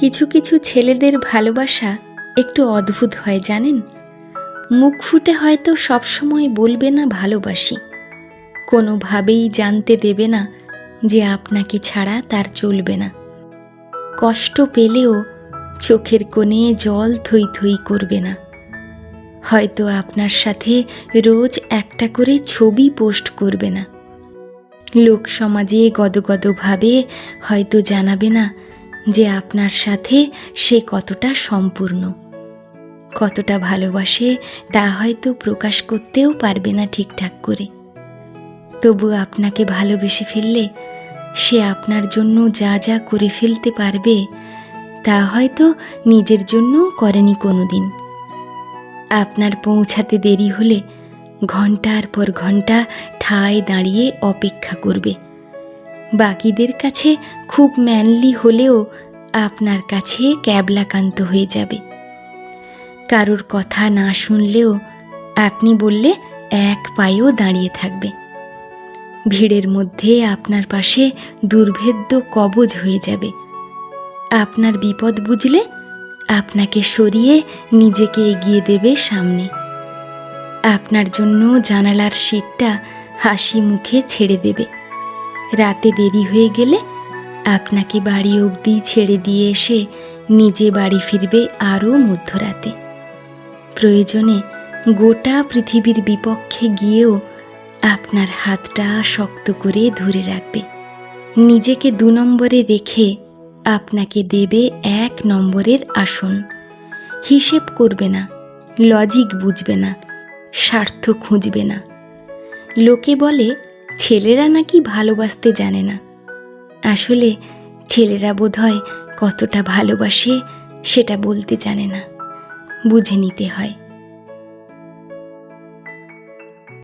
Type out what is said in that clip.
কিছু কিছু ছেলেদের ভালোবাসা একটু অদ্ভুত হয়, জানেন? মুখ ফুটে হয়তো সবসময় বলবে না ভালোবাসি। কোনোভাবেই জানতে দেবে না যে আপনাকে ছাড়া তার চলবে না। কষ্ট পেলেও চোখের কোণে জল থই থই করবে না। হয়তো আপনার সাথে রোজ একটা করে ছবি পোস্ট করবে না। লোক সমাজে গদগদভাবে হয়তো জানাবে না যে আপনার সাথে সে কতটা সম্পূর্ণ। কতটা ভালোবাসে তা হয়তো প্রকাশ করতেও পারবে না ঠিকঠাক করে। তবু আপনাকে ভালোবেসে ফেললে সে আপনার জন্য যা যা করে ফেলতে পারবে তা হয়তো নিজের জন্যও করেনি কোনো দিন আপনার পৌঁছাতে দেরি হলে ঘণ্টার পর ঘণ্টা ঠায় দাঁড়িয়ে অপেক্ষা করবে। বাকিদের কাছে খুব ম্যানলি হলেও আপনার কাছে ক্যাবলাকান্ত হয়ে যাবে। কারোর কথা না শুনলেও আপনি বললে এক পায়েও দাঁড়িয়ে থাকবে। ভিড়ের মধ্যে আপনার পাশে দুর্ভেদ্য কবজ হয়ে যাবে। আপনার বিপদ বুঝলে আপনাকে সরিয়ে নিজেকে এগিয়ে দেবে সামনে। আপনার জন্য জানালার সিটটা হাসি মুখে ছেড়ে দেবে। রাতে দেরি হয়ে গেলে আপনাকে বাড়ি অবধি ছেড়ে দিয়ে এসে নিজে বাড়ি ফিরবে আরও মধ্যরাতে। প্রয়োজনে গোটা পৃথিবীর বিপক্ষে গিয়েও আপনার হাতটা শক্ত করে ধরে রাখবে। নিজেকে দু নম্বরে রেখে আপনাকে দেবে এক নম্বরের আসন। হিসেব করবে না, লজিক বুঝবে না, স্বার্থ খুঁজবে না। লোকে বলে ছেলেরা নাকি ভালোবাসতে জানে না। আসলে ছেলেরা বোধ হয় কতটা ভালোবাসে সেটা বলতে জানে না। বুঝে নিতে হয়।